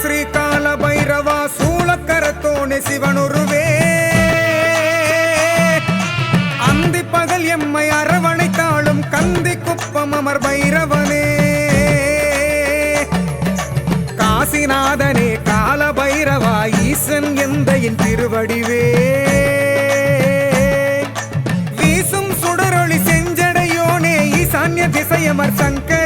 ஸ்ரீ கால பைரவா சூளக்கரத்தோனே சிவனுருவே. அந்தி பகல் எம்மை அரவணைத்தாளும் கந்தி குப்பம் அமர் பைரவனே. காசிநாதனே கால பைரவா ஈசன் எந்தையின் திருவடிவே. வீசும் சுடரொளி செஞ்சடையோனே ஈசான்ய திசையமர் சங்கர்.